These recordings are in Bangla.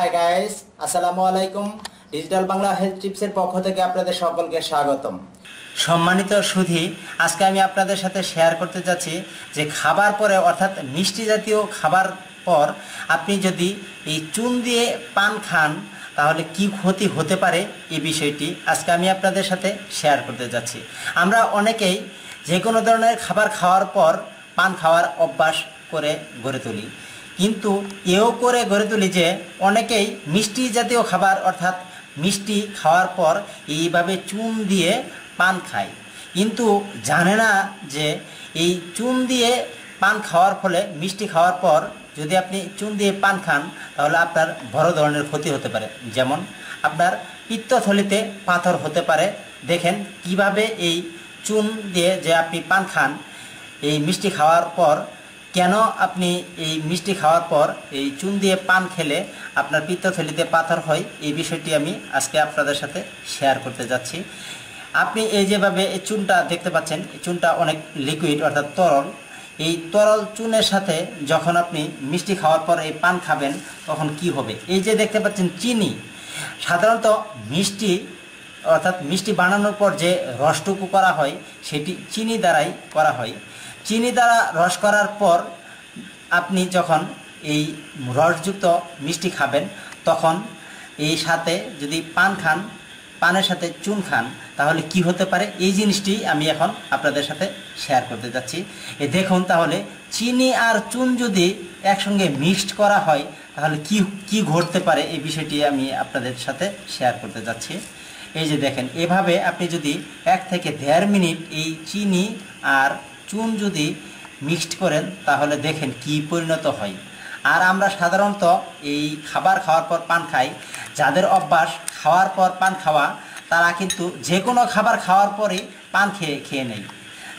আসসালামু আলাইকুম ডিজিটাল বাংলা হেলথ টিপসের পক্ষ থেকে আপনাদের সকলকে স্বাগতম। সম্মানিত সুধি, আজকে আমি আপনাদের সাথে শেয়ার করতে যাচ্ছি যে খাবার পরে, অর্থাৎ মিষ্টি জাতীয় খাবার পর আপনি যদি এই চুন দিয়ে পান খান, তাহলে কি ক্ষতি হতে পারে এই বিষয়টি আজকে আমি আপনাদের সাথে শেয়ার করতে যাচ্ছি। আমরা অনেকেই যে কোনো ধরনের খাবার খাওয়ার পর পান খাওয়ার অভ্যাস করে গড়ে তুলি। কিন্তু এও করে গড়ে তুলি যে অনেকেই মিষ্টি জাতীয় খাবার, অর্থাৎ মিষ্টি খাওয়ার পর এইভাবে চুন দিয়ে পান খায়। কিন্তু জানে না যে এই চুন দিয়ে পান খাওয়ার ফলে, মিষ্টি খাওয়ার পর যদি আপনি চুন দিয়ে পান খান, তাহলে আপনার বড় ধরনের ক্ষতি হতে পারে। যেমন আপনার পিত্তথলিতে পাথর হতে পারে। দেখেন কীভাবে এই চুন দিয়ে যে আপনি পান খান, এই মিষ্টি খাওয়ার পর কেন আপনি এই মিষ্টি খাওয়ার পর এই চুন দিয়ে পান খেলে আপনার পিত্তথলিতে পাথর হয়? এই বিষয়টি আমি আজকে আপনাদের সাথে শেয়ার করতে যাচ্ছি। আপনি এই যেভাবে এই চুনটা দেখতে পাচ্ছেন, এই চুনটা অনেক লিকুইড অর্থাৎ তরল। এই তরল চুনের সাথে যখন আপনি মিষ্টি খাওয়ার পর এই পান খাবেন, তখন কি হবে? এই যে দেখতে পাচ্ছেন চিনি। সাধারণত মিষ্টি, অর্থাৎ মিষ্টি বানানোর পর যে রসটুকু করা হয়, সেটি চিনি দ্বারাই করা হয়। চিনি দ্বারা রস করার পর আপনি যখন এই রসযুক্ত মিষ্টি খাবেন, তখন এই সাথে যদি পান খান, পানের সাথে চুন খান, তাহলে কি হতে পারে? এই জিনিসটি আমি এখন আপনাদের সাথে শেয়ার করতে যাচ্ছি। এ দেখুন তাহলে, চিনি আর চুন যদি একসঙ্গে মিক্সড করা হয়, তাহলে কি কি ঘটতে পারে? এই বিষয়টি আমি আপনাদের সাথে শেয়ার করতে যাচ্ছি। এই যে দেখেন, এভাবে আপনি যদি এক থেকে দেড় মিনিট এই চিনি আর চুন যদি মিক্সড করেন, তাহলে দেখেন কি পরিণত হয়। আর আমরা সাধারণত এই খাবার খাওয়ার পর পান খাই। যাদের অভ্যাস খাওয়ার পর পান খাওয়া, তারা কিন্তু যে কোনো খাবার খাওয়ার পরেই পান খেয়ে খেয়ে নেয়।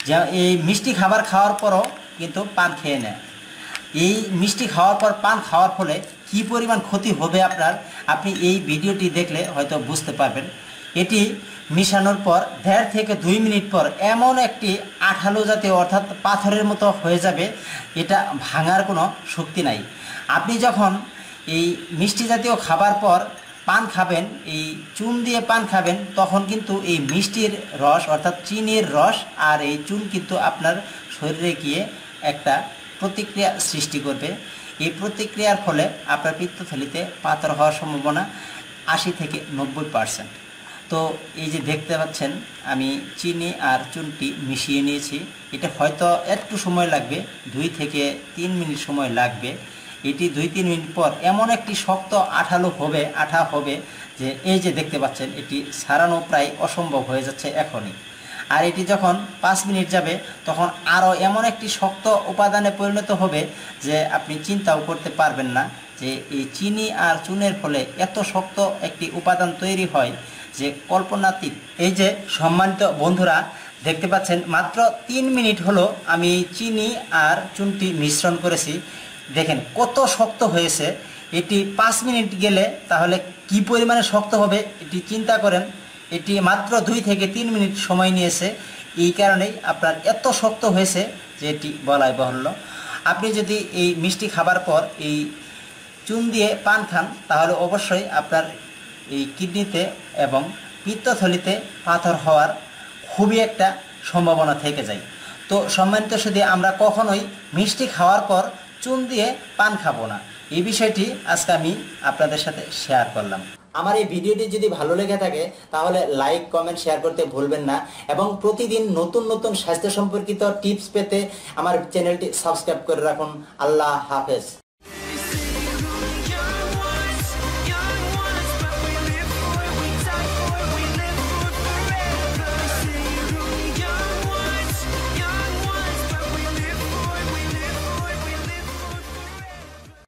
যে, এই মিষ্টি খাবার খাওয়ার পরও কিন্তু পান খেয়ে নেয়। এই মিষ্টি খাওয়ার পর পান খাওয়ার ফলে কি পরিমাণ ক্ষতি হবে আপনার, আপনি এই ভিডিওটি দেখলে হয়তো বুঝতে পারবেন। এটি মিশানোর পর দেড় থেকে দুই মিনিট পর এমন একটি আঠালো জাতীয় অর্থাৎ পাথরের মতো হয়ে যাবে, এটা ভাঙার কোনো শক্তি নাই। আপনি যখন এই মিষ্টি জাতীয় খাবার পর পান খাবেন, এই চুন দিয়ে পান খাবেন, তখন কিন্তু এই মিষ্টির রস অর্থাৎ চিনির রস আর এই চুন কিন্তু আপনার শরীরে গিয়ে একটা প্রতিক্রিয়া সৃষ্টি করবে। এই প্রতিক্রিয়ার ফলে আপনার পিত্তথলিতে পাথর হওয়ার সম্ভাবনা আশি থেকে নব্বই পার্সেন্ট। তো এই যে দেখতে পাচ্ছেন, আমি চিনি আর চুনটি মিশিয়ে নিয়েছি। এটা হয়তো একটু সময় লাগবে, দুই থেকে তিন মিনিট সময় লাগবে। এটি দুই তিন মিনিট পর এমন একটি শক্ত আঠালো হবে, আঠা হবে যে এই যে দেখতে পাচ্ছেন, এটি সারানো প্রায় অসম্ভব হয়ে যাচ্ছে এখনই। আর এটি যখন পাঁচ মিনিট যাবে, তখন আরও এমন একটি শক্ত উপাদানে পরিণত হবে যে আপনি চিন্তাও করতে পারবেন না যে এই চিনি আর চুনের ফলে এত শক্ত একটি উপাদান তৈরি হয় যে কল্পনাতীত। এই যে সম্মানিত বন্ধুরা, দেখতে পাচ্ছেন, মাত্র তিন মিনিট হলো আমি চিনি আর চুনটি মিশ্রণ করেছি। দেখেন কত শক্ত হয়েছে। এটি পাঁচ মিনিট গেলে তাহলে কি পরিমাণে শক্ত হবে এটি চিন্তা করেন। এটি মাত্র দুই থেকে তিন মিনিট সময় নিয়েছে। এই কারণেই আপনার এত শক্ত হয়েছে যে এটি বলাই বাহুল্য। আপনি যদি এই মিষ্টি খাবার পর এই চুন দিয়ে পান খান, তাহলে অবশ্যই আপনার এই কিডনিতে এবং পিত্তথলিতে পাথর হওয়ার খুবই একটা সম্ভাবনা থেকে যায়। তো সম্মানিত শুধু আমরা কখনোই মিষ্টি খাওয়ার পর চুন দিয়ে পান খাব না। এই বিষয়টি আজকে আমি আপনাদের সাথে শেয়ার করলাম। আমার এই ভিডিওটি যদি ভালো লেগে থাকে, তাহলে লাইক কমেন্ট শেয়ার করতে ভুলবেন না এবং প্রতিদিন নতুন নতুন স্বাস্থ্য সম্পর্কিত টিপস পেতে আমার চ্যানেলটি সাবস্ক্রাইব করে রাখুন। আল্লাহ হাফেজ।